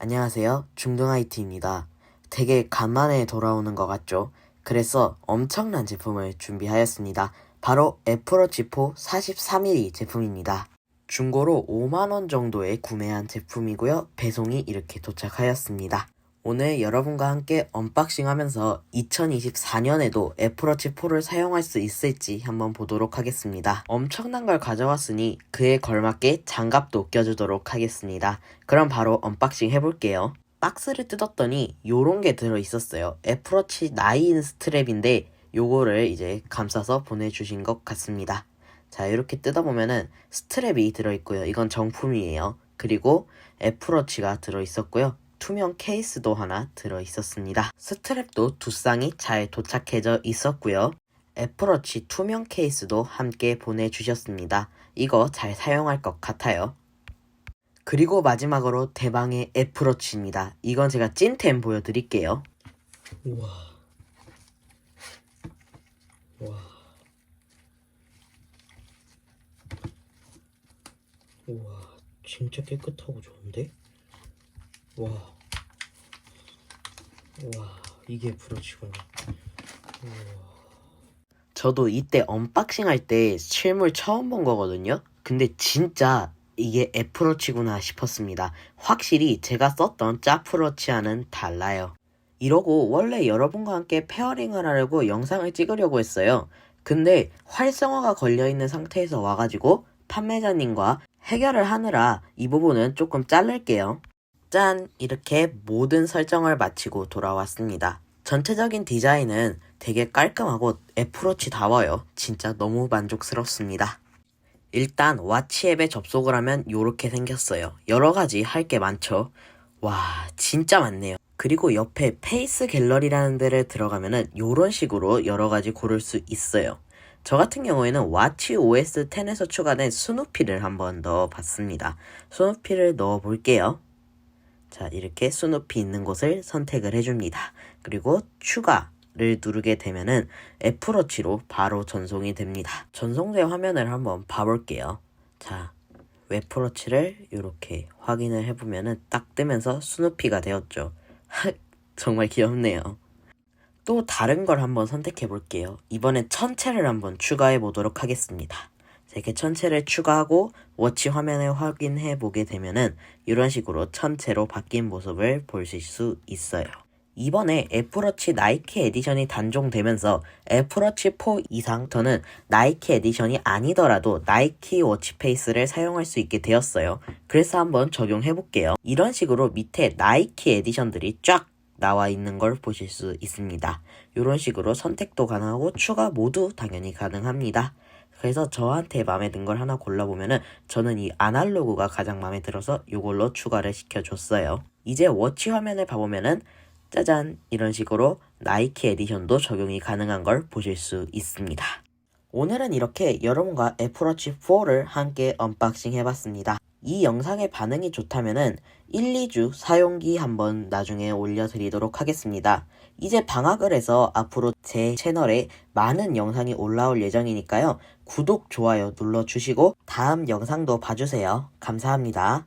안녕하세요. 중등 IT입니다. 되게 간만에 돌아오는 것 같죠? 그래서 엄청난 제품을 준비하였습니다. 바로 애플워치 4 43mm 제품입니다. 중고로 5만원 정도에 구매한 제품이고요. 배송이 이렇게 도착하였습니다. 오늘 여러분과 함께 언박싱 하면서 2024년에도 애플워치 4를 사용할 수 있을지 한번 보도록 하겠습니다. 엄청난 걸 가져왔으니 그에 걸맞게 장갑도 껴주도록 하겠습니다. 그럼 바로 언박싱 해볼게요. 박스를 뜯었더니 요런 게 들어있었어요. 애플워치 9 스트랩인데 요거를 이제 감싸서 보내주신 것 같습니다. 자 이렇게 뜯어보면은 스트랩이 들어있고요. 이건 정품이에요. 그리고 애플워치가 들어있었고요. 투명 케이스도 하나 들어 있었습니다. 스트랩도 두 쌍이 잘 도착해져 있었고요. 애플워치 투명 케이스도 함께 보내주셨습니다. 이거 잘 사용할 것 같아요. 그리고 마지막으로 대방의 애플워치입니다. 이건 제가 찐템 보여드릴게요. 우와. 와. 우와, 진짜 깨끗하고 좋은데? 와. 와, 이게 브러치구나. 우와. 저도 이때 언박싱 할 때 실물 처음 본 거거든요. 근데 진짜 이게 애플워치구나 싶었습니다. 확실히 제가 썼던 짜플워치와는 달라요. 이러고 원래 여러분과 함께 페어링을 하려고 영상을 찍으려고 했어요. 근데 활성화가 걸려있는 상태에서 와가지고 판매자님과 해결을 하느라 이 부분은 조금 자를게요. 짠! 이렇게 모든 설정을 마치고 돌아왔습니다. 전체적인 디자인은 되게 깔끔하고 애플워치다워요. 진짜 너무 만족스럽습니다. 일단 와치 앱에 접속을 하면 이렇게 생겼어요. 여러 가지 할 게 많죠. 와, 진짜 많네요. 그리고 옆에 페이스 갤러리라는 데를 들어가면은 이런 식으로 여러 가지 고를 수 있어요. 저 같은 경우에는 와치 OS 10에서 추가된 스누피를 한 번 넣어 봤습니다. 스누피를 넣어 볼게요. 자, 이렇게 스누피 있는 곳을 선택을 해줍니다. 그리고 추가 를 누르게 되면은 애플워치로 바로 전송이 됩니다. 전송된 화면을 한번 봐볼게요. 자, 애플워치를 이렇게 확인을 해보면은 딱 뜨면서 스누피가 되었죠. 정말 귀엽네요. 또 다른 걸 한번 선택해 볼게요. 이번엔 천체를 한번 추가해 보도록 하겠습니다. 자, 이렇게 천체를 추가하고 워치 화면을 확인해 보게 되면은 이런 식으로 천체로 바뀐 모습을 보실 수 있어요. 이번에 애플워치 나이키 에디션이 단종되면서 애플워치 4 이상 저는 나이키 에디션이 아니더라도 나이키 워치페이스를 사용할 수 있게 되었어요. 그래서 한번 적용해 볼게요. 이런 식으로 밑에 나이키 에디션들이 쫙 나와 있는 걸 보실 수 있습니다. 이런 식으로 선택도 가능하고 추가 모두 당연히 가능합니다. 그래서 저한테 마음에 든 걸 하나 골라보면은 저는 이 아날로그가 가장 마음에 들어서 이걸로 추가를 시켜줬어요. 이제 워치 화면을 봐보면은 짜잔 이런 식으로 나이키 에디션도 적용이 가능한 걸 보실 수 있습니다. 오늘은 이렇게 여러분과 애플워치 4를 함께 언박싱 해봤습니다. 이 영상의 반응이 좋다면은 1, 2주 사용기 한번 나중에 올려드리도록 하겠습니다. 이제 방학을 해서 앞으로 제 채널에 많은 영상이 올라올 예정이니까요. 구독, 좋아요 눌러주시고 다음 영상도 봐주세요. 감사합니다.